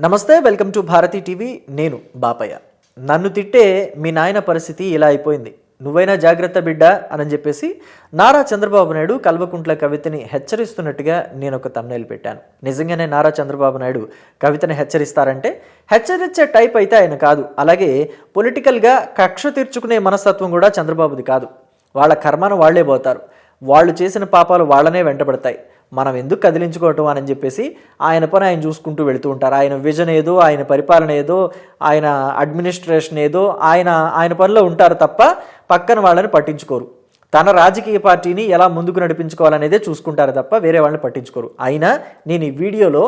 నమస్తే welcome to Bharati TV. నేను బాపయ్య. నన్ను తిట్టే మీ నాయన పరిస్థితి ఇలా అయిపోయింది. నువ్వైనా జాగ్రత్త బిడ్డ అని చెప్పేసి నారా చంద్రబాబు నాయుడు కల్వకుంట్ల కవితని హెచ్చరిస్తున్నట్టుగా నేను ఒక తమ్నేలు పెట్టాను. నిజంగానే నారా చంద్రబాబు నాయుడు కవితని హెచ్చరిస్తారంటే హెచ్చరించే టైప్ అయితే ఆయన కాదు. అలాగే పొలిటికల్గా కక్ష తీర్చుకునే మనస్తత్వం కూడా చంద్రబాబుది కాదు. వాళ్ళ కర్మను వాళ్ళే పోతారు. వాళ్ళు చేసిన పాపాలు వాళ్ళనే వెంటబడతాయి. మనం ఎందుకు కదిలించుకోవటం అని చెప్పేసి ఆయన పని ఆయన చూసుకుంటూ వెళుతూ ఉంటారు. ఆయన విజన్ ఏదో ఆయన పరిపాలన ఏదో ఆయన అడ్మినిస్ట్రేషన్ ఏదో ఆయన ఆయన పనిలో ఉంటారు తప్ప పక్కన వాళ్ళని పట్టించుకోరు. తన రాజకీయ పార్టీని ఎలా ముందుకు నడిపించుకోవాలనేదే చూసుకుంటారు తప్ప వేరే వాళ్ళని పట్టించుకోరు. అయినా నేను ఈ వీడియోలో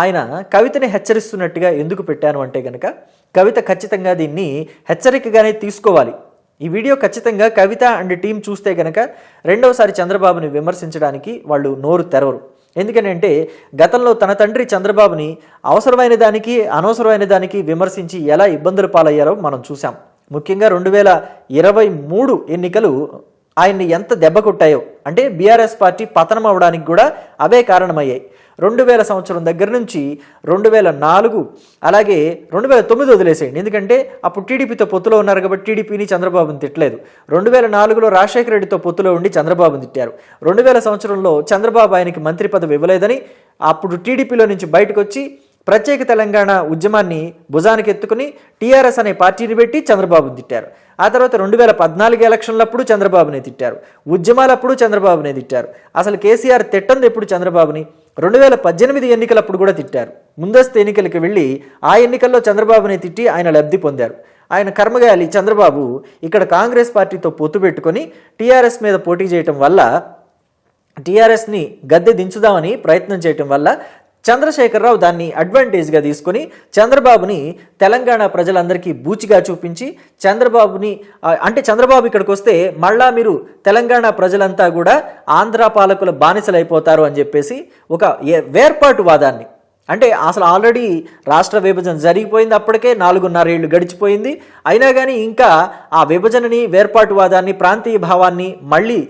ఆయన కవితని హెచ్చరిస్తున్నట్టుగా ఎందుకు పెట్టాను అంటే కనుక కవిత ఖచ్చితంగా దీన్ని హెచ్చరికగానే తీసుకోవాలి. ఈ వీడియో ఖచ్చితంగా కవిత అండ్ టీం చూస్తే గనక రెండవసారి చంద్రబాబుని విమర్శించడానికి వాళ్ళు నోరు తెరవరు. ఎందుకనంటే గతంలో తన తండ్రి చంద్రబాబుని అవసరమైన దానికి అనవసరమైన దానికి విమర్శించి ఎలా ఇబ్బందులు పాలయ్యారో మనం చూసాం ముఖ్యంగా రెండు వేల ఇరవై మూడు ఎన్నికలు ఆయన్ని ఎంత దెబ్బ కొట్టాయో అంటే బీఆర్ఎస్ పార్టీ పతనం అవడానికి కూడా అవే కారణమయ్యాయి. రెండు వేల సంవత్సరం దగ్గర నుంచి రెండు వేల నాలుగు అలాగే రెండు వేల తొమ్మిది వదిలేసేయండి. ఎందుకంటే అప్పుడు టీడీపీతో పొత్తులో ఉన్నారు కాబట్టి టీడీపీని చంద్రబాబుని తిట్టలేదు. రెండు వేల నాలుగులో రాజశేఖర రెడ్డితో పొత్తులో ఉండి చంద్రబాబుని తిట్టారు. రెండు వేల సంవత్సరంలో చంద్రబాబు ఆయనకి మంత్రి పదవి ఇవ్వలేదని అప్పుడు టీడీపీలో నుంచి బయటకు వచ్చి ప్రత్యేక తెలంగాణ ఉద్యమాన్ని భుజానికి ఎత్తుకుని టీఆర్ఎస్ అనే పార్టీని పెట్టి చంద్రబాబుని తిట్టారు. ఆ తర్వాత రెండు వేల పద్నాలుగు ఎలక్షన్లప్పుడు చంద్రబాబునే తిట్టారు. ఉద్యమాలప్పుడు చంద్రబాబునే తిట్టారు. అసలు కేసీఆర్ తిట్టంది ఎప్పుడు చంద్రబాబుని? రెండు వేల పద్దెనిమిది ఎన్నికలప్పుడు కూడా తిట్టారు. ముందస్తు ఎన్నికలకు వెళ్ళి ఆ ఎన్నికల్లో చంద్రబాబునే తిట్టి ఆయన లబ్ధి పొందారు. ఆయన కర్మగాలి చంద్రబాబు ఇక్కడ కాంగ్రెస్ పార్టీతో పొత్తు పెట్టుకొని టీఆర్ఎస్ మీద పోటీ చేయటం వల్ల టీఆర్ఎస్ని గద్దె దించుదామని ప్రయత్నం చేయటం వల్ల చంద్రశేఖరరావు దాన్ని అడ్వాంటేజ్గా తీసుకొని చంద్రబాబుని తెలంగాణ ప్రజలందరికీ బూచిగా చూపించి చంద్రబాబుని అంటే చంద్రబాబు ఇక్కడికి వస్తే మళ్ళా మీరు తెలంగాణ ప్రజలంతా కూడా ఆంధ్ర పాలకుల బానిసలైపోతారు అని చెప్పేసి ఒక ఏ- వేర్పాటు వాదాన్ని అంటే అసలు ఆల్రెడీ రాష్ట్ర విభజన జరిగిపోయింది అప్పటికే నాలుగున్నరేళ్ళు గడిచిపోయింది. అయినా కానీ ఇంకా ఆ విభజనని వేర్పాటువాదాన్ని ప్రాంతీయ భావాన్ని మళ్ళీ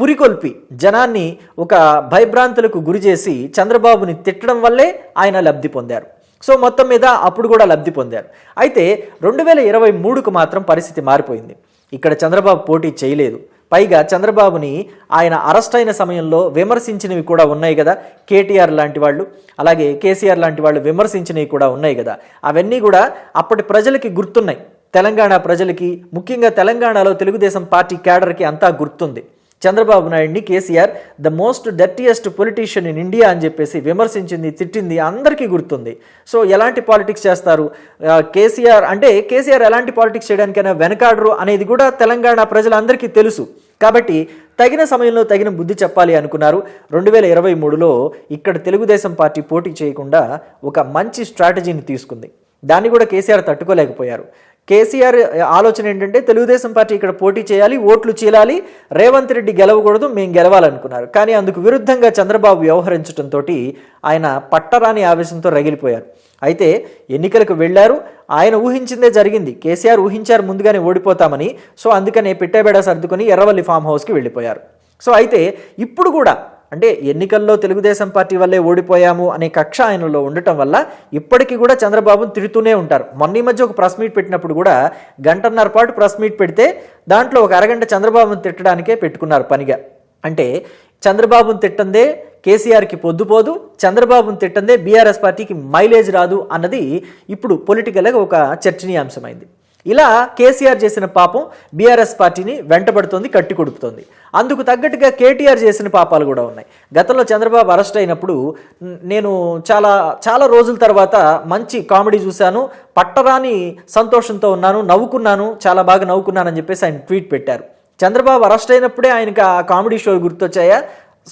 పురికొల్పి జనాన్ని ఒక భయభ్రాంతులకు గురి చేసి చంద్రబాబుని తిట్టడం వల్లే ఆయన లబ్ధి పొందారు. సో మొత్తం మీద అప్పుడు కూడా లబ్ధి పొందారు. అయితే రెండు వేల ఇరవై మూడుకు మాత్రం పరిస్థితి మారిపోయింది. ఇక్కడ చంద్రబాబు పోటీ చేయలేదు. పైగా చంద్రబాబుని ఆయన అరెస్ట్ అయిన సమయంలో విమర్శించినవి కూడా ఉన్నాయి కదా. కేటీఆర్ లాంటి వాళ్ళు అలాగే కేసీఆర్ లాంటి వాళ్ళు విమర్శించినవి కూడా ఉన్నాయి కదా. అవన్నీ కూడా అప్పటి ప్రజలకి గుర్తున్నాయి. తెలంగాణ ప్రజలకి ముఖ్యంగా తెలంగాణలో తెలుగుదేశం పార్టీ క్యాడర్కి అంతా గుర్తుంది. చంద్రబాబు నాయుడిని KCR the most dirtiest politician in India అని చెప్పేసి విమర్శించింది తిట్టింది అందరికీ గుర్తుంది. సో ఎలాంటి పాలిటిక్స్ చేస్తారు? కేసీఆర్ అంటే కేసీఆర్ ఎలాంటి పాలిటిక్స్ చేయడానికైనా వెనకాడరు అనేది కూడా తెలంగాణ ప్రజలందరికీ తెలుసు. కాబట్టి తగిన సమయంలో తగిన బుద్ధి చెప్పాలి అనుకున్నారు. రెండు వేల ఇరవై మూడులో ఇక్కడ తెలుగుదేశం పార్టీ పోటీ చేయకుండా ఒక మంచి స్ట్రాటజీని తీసుకుంది. దాన్ని కూడా కేసీఆర్ తట్టుకోలేకపోయారు. కేసీఆర్ ఆలోచన ఏంటంటే తెలుగుదేశం పార్టీ ఇక్కడ పోటీ చేయాలి ఓట్లు చీలాలి రేవంత్ రెడ్డి గెలవకూడదు మేము గెలవాలనుకున్నారు. కానీ అందుకు విరుద్ధంగా చంద్రబాబు వ్యవహరించడంతో ఆయన పట్టరాని ఆవేశంతో రగిలిపోయారు. అయితే ఎన్నికలకు వెళ్ళారు ఆయన ఊహించిందే జరిగింది. కేసీఆర్ ఊహించారు ముందుగానే ఓడిపోతామని. సో అందుకనే పెట్టేబేడ సర్దుకొని ఎర్రవల్లి ఫామ్ హౌస్కి వెళ్ళిపోయారు. సో అయితే ఇప్పుడు కూడా అంటే ఎన్నికల్లో తెలుగుదేశం పార్టీ వల్లే ఓడిపోయాము అనే కక్ష ఆయనలో ఉండటం వల్ల ఇప్పటికీ కూడా చంద్రబాబును తిడుతూనే ఉంటారు. మొన్న ఈ మధ్య ఒక ప్రెస్ మీట్ పెట్టినప్పుడు కూడా గంటన్నర పాటు ప్రెస్ మీట్ పెడితే దాంట్లో ఒక అరగంట చంద్రబాబును తిట్టడానికే పెట్టుకున్నారు పనిగా. అంటే చంద్రబాబును తిట్టందే కేసీఆర్కి పొద్దుపోదు చంద్రబాబును తిట్టందే బీఆర్ఎస్ పార్టీకి మైలేజ్ రాదు అన్నది ఇప్పుడు పొలిటికల్గా ఒక చర్చనీయాంశమైంది. ఇలా కేసీఆర్ చేసిన పాపం బీఆర్ఎస్ పార్టీని వెంటబడుతోంది కట్టి కొడుపుతోంది అందుకు తగ్గట్టుగా కేటీఆర్ చేసిన పాపాలు కూడా ఉన్నాయి. గతంలో చంద్రబాబు అరెస్ట్ అయినప్పుడు నేను చాలా చాలా రోజుల తర్వాత మంచి కామెడీ చూశాను. పట్టరాని సంతోషంతో ఉన్నాను నవ్వుకున్నాను చాలా బాగా నవ్వుకున్నానని చెప్పేసి ఆయన ట్వీట్ పెట్టారు. చంద్రబాబు అరెస్ట్ అయినప్పుడే ఆయనకి ఆ కామెడీ షో గుర్తొచ్చాయా?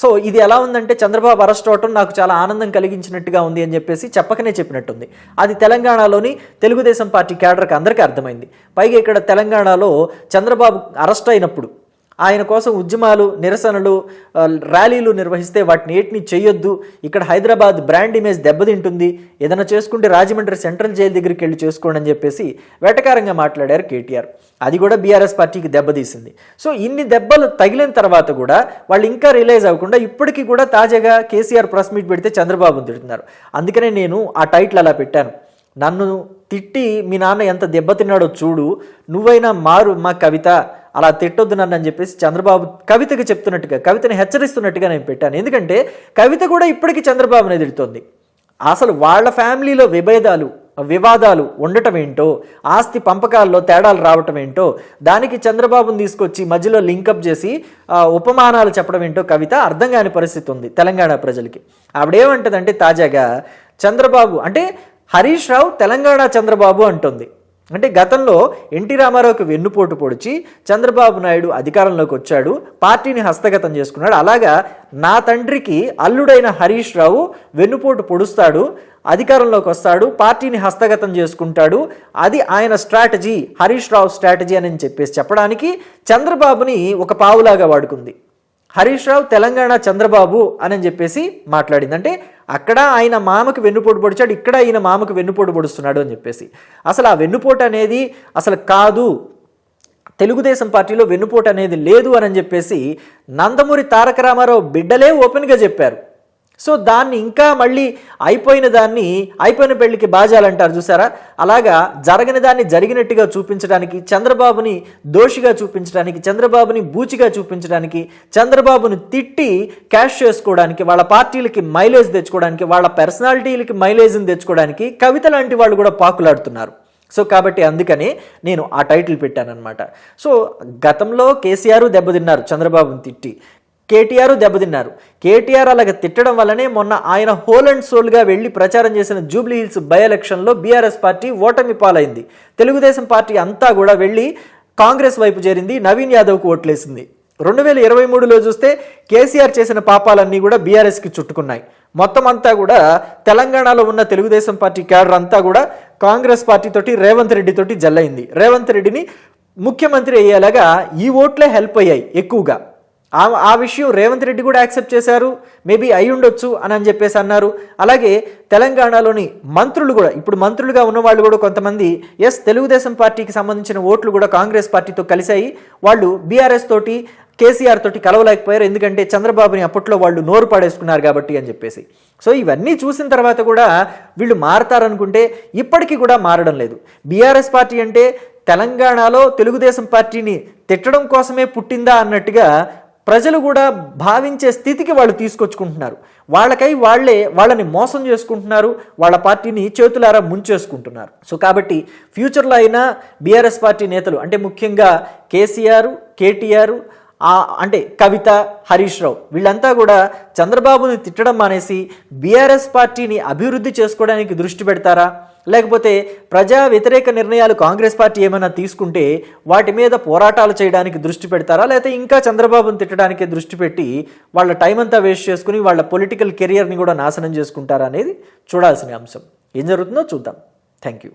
సో ఇది ఎలా ఉందంటే చంద్రబాబు అరెస్ట్ అవటం నాకు చాలా ఆనందం కలిగించినట్టుగా ఉంది అని చెప్పేసి చెప్పకనే చెప్పినట్టుంది. అది తెలంగాణలోని తెలుగుదేశం పార్టీ క్యాడర్కి అందరికీ అర్థమైంది. పైగా ఇక్కడ తెలంగాణలో చంద్రబాబు అరెస్ట్ అయినప్పుడు ఆయన కోసం ఉద్యమాలు నిరసనలు ర్యాలీలు నిర్వహిస్తే వాటిని ఏటిని చేయొద్దు. ఇక్కడ హైదరాబాద్ బ్రాండ్ ఇమేజ్ దెబ్బతింటుంది. ఏదైనా చేసుకుంటే రాజమండ్రి సెంట్రల్ జైలు దగ్గరికి వెళ్ళి చేసుకోండి అని చెప్పేసి వెటకారంగా మాట్లాడారు కేటీఆర్. అది కూడా బీఆర్ఎస్ పార్టీకి దెబ్బతీసింది. సో ఇన్ని దెబ్బలు తగిలిన తర్వాత కూడా వాళ్ళు ఇంకా రియలైజ్ అవ్వకుండా ఇప్పటికీ కూడా తాజాగా కేసీఆర్ ప్రెస్ మీట్ పెడితే చంద్రబాబును తిడుతున్నారు. అందుకనే నేను ఆ టైటిల్ అలా పెట్టాను. నన్ను తిట్టి మీ నాన్న ఎంత దెబ్బతిన్నాడో చూడు. నువ్వైనా మారు మా కవిత. అలా తిట్టొద్దు నన్ను అని చెప్పేసి చంద్రబాబు కవితకి చెప్తున్నట్టుగా కవితని హెచ్చరిస్తున్నట్టుగా నేను పెట్టాను. ఎందుకంటే కవిత కూడా ఇప్పటికీ చంద్రబాబుని ఎదురుతోంది. అసలు వాళ్ళ ఫ్యామిలీలో విభేదాలు వివాదాలు ఉండటం ఏంటో ఆస్తి పంపకాల్లో తేడాలు రావటం ఏంటో దానికి చంద్రబాబును తీసుకొచ్చి మధ్యలో లింకప్ చేసి ఉపమానాలు చెప్పడం ఏంటో కవిత అర్థం కాని పరిస్థితి ఉంది తెలంగాణ ప్రజలకి. ఆవిడేమంటుందంటే తాజాగా చంద్రబాబు అంటే హరీష్ రావు తెలంగాణ చంద్రబాబు అంటుంది. అంటే గతంలో ఎన్టీ రామారావుకి వెన్నుపోటు పొడిచి చంద్రబాబు నాయుడు అధికారంలోకి వచ్చాడు పార్టీని హస్తగతం చేసుకున్నాడు. అలాగా నా తండ్రికి అల్లుడైన హరీష్ రావు వెన్నుపోటు పొడుస్తాడు అధికారంలోకి వస్తాడు పార్టీని హస్తగతం చేసుకుంటాడు. అది ఆయన స్ట్రాటజీ హరీష్ రావు స్ట్రాటజీ అని చెప్పేసి చెప్పడానికి చంద్రబాబుని ఒక పావులాగా వాడుకుంది. హరీష్ రావు తెలంగాణ చంద్రబాబు అని చెప్పేసి మాట్లాడింది. అంటే అక్కడ ఆయన మామకు వెన్నుపోటు పొడిచాడు ఇక్కడ ఈయన మామకు వెన్నుపోటు పొడుస్తున్నాడు అని చెప్పేసి. అసలు ఆ వెన్నుపోటు అనేది అసలు కాదు. తెలుగుదేశం పార్టీలో వెన్నుపోటు అనేది లేదు అని చెప్పేసి నందమూరి తారక రామారావు బిడ్డలే ఓపెన్గా చెప్పారు. సో దాన్ని ఇంకా మళ్ళీ అయిపోయిన దాన్ని అయిపోయిన పెళ్ళికి బాజాలంటారు చూసారా? అలాగా జరగని దాన్ని జరిగినట్టుగా చూపించడానికి చంద్రబాబుని దోషిగా చూపించడానికి చంద్రబాబుని బూచిగా చూపించడానికి చంద్రబాబుని తిట్టి క్యాష్ చేసుకోవడానికి వాళ్ళ పార్టీలకి మైలేజ్ తెచ్చుకోవడానికి వాళ్ళ పర్సనాలిటీలకి మైలేజ్ని తెచ్చుకోవడానికి కవిత లాంటి వాళ్ళు కూడా పాకులాడుతున్నారు. సో కాబట్టి అందుకని నేను ఆ టైటిల్ పెట్టానన్నమాట. సో గతంలో కేసీఆర్ దెబ్బతిన్నారు చంద్రబాబుని తిట్టి. కేటీఆర్ దెబ్బతిన్నారు. కేటీఆర్ అలాగ తిట్టడం వల్లనే మొన్న ఆయన హోల్ అండ్ సోల్గా వెళ్ళి ప్రచారం చేసిన జూబ్లీ హిల్స్ బై ఎలక్షన్లో బీఆర్ఎస్ పార్టీ ఓటమి పాలైంది. తెలుగుదేశం పార్టీ అంతా కూడా వెళ్ళి కాంగ్రెస్ వైపు చేరింది నవీన్ యాదవ్కు ఓట్లేసింది. రెండు వేల ఇరవై మూడులో చూస్తే కేసీఆర్ చేసిన పాపాలన్నీ కూడా బీఆర్ఎస్కి చుట్టుకున్నాయి. మొత్తం అంతా కూడా తెలంగాణలో ఉన్న తెలుగుదేశం పార్టీ క్యాడర్ అంతా కూడా కాంగ్రెస్ పార్టీతోటి రేవంత్ రెడ్డితోటి జల్లయింది జల్లైంది. రేవంత్ రెడ్డిని ముఖ్యమంత్రి అయ్యేలాగా ఈ ఓట్లే హెల్ప్ అయ్యాయి ఎక్కువగా. ఆ ఆ విషయం రేవంత్ రెడ్డి కూడా యాక్సెప్ట్ చేశారు. మేబీ అయి ఉండొచ్చు అని అని చెప్పేసి అన్నారు. అలాగే తెలంగాణలోని మంత్రులు కూడా ఇప్పుడు మంత్రులుగా ఉన్న వాళ్ళు కూడా కొంతమంది ఎస్ తెలుగుదేశం పార్టీకి సంబంధించిన ఓట్లు కూడా కాంగ్రెస్ పార్టీతో కలిశాయి. వాళ్ళు బీఆర్ఎస్ తోటి కేసీఆర్ తోటి కలవలేకపోయారు. ఎందుకంటే చంద్రబాబుని అప్పట్లో వాళ్ళు నోరు పడేసుకున్నారు కాబట్టి అని చెప్పేసి. సో ఇవన్నీ చూసిన తర్వాత కూడా వీళ్ళు మారతారనుకుంటే ఇప్పటికీ కూడా మారడం లేదు. బీఆర్ఎస్ పార్టీ అంటే తెలంగాణలో తెలుగుదేశం పార్టీని తిట్టడం కోసమే పుట్టిందా అన్నట్టుగా ప్రజలు కూడా భావించే స్థితికి వాళ్ళు తీసుకొచ్చుకుంటున్నారు. వాళ్ళకై వాళ్ళే వాళ్ళని మోసం చేసుకుంటున్నారు. వాళ్ళ పార్టీని చేతులారా ముంచేసుకుంటున్నారు. సో కాబట్టి ఫ్యూచర్లో అయినా బీఆర్ఎస్ పార్టీ నేతలు అంటే ముఖ్యంగా కేసీఆర్ కేటీఆర్ అంటే కవిత హరీష్ రావు వీళ్ళంతా కూడా చంద్రబాబుని తిట్టడం మానేసి బీఆర్ఎస్ పార్టీని అభివృద్ధి చేసుకోవడానికి దృష్టి పెడతారా? లేకపోతే ప్రజా వ్యతిరేక నిర్ణయాలు కాంగ్రెస్ పార్టీ ఏమైనా తీసుకుంటే వాటి మీద పోరాటాలు చేయడానికి దృష్టి పెడతారా? లేకపోతే ఇంకా చంద్రబాబును తిట్టడానికే దృష్టి పెట్టి వాళ్ళ టైం అంతా వేస్ట్ చేసుకుని వాళ్ళ పొలిటికల్ కెరియర్ని కూడా నాశనం చేసుకుంటారా అనేది చూడాల్సిన అంశం. ఏం జరుగుతుందో చూద్దాం. Thank you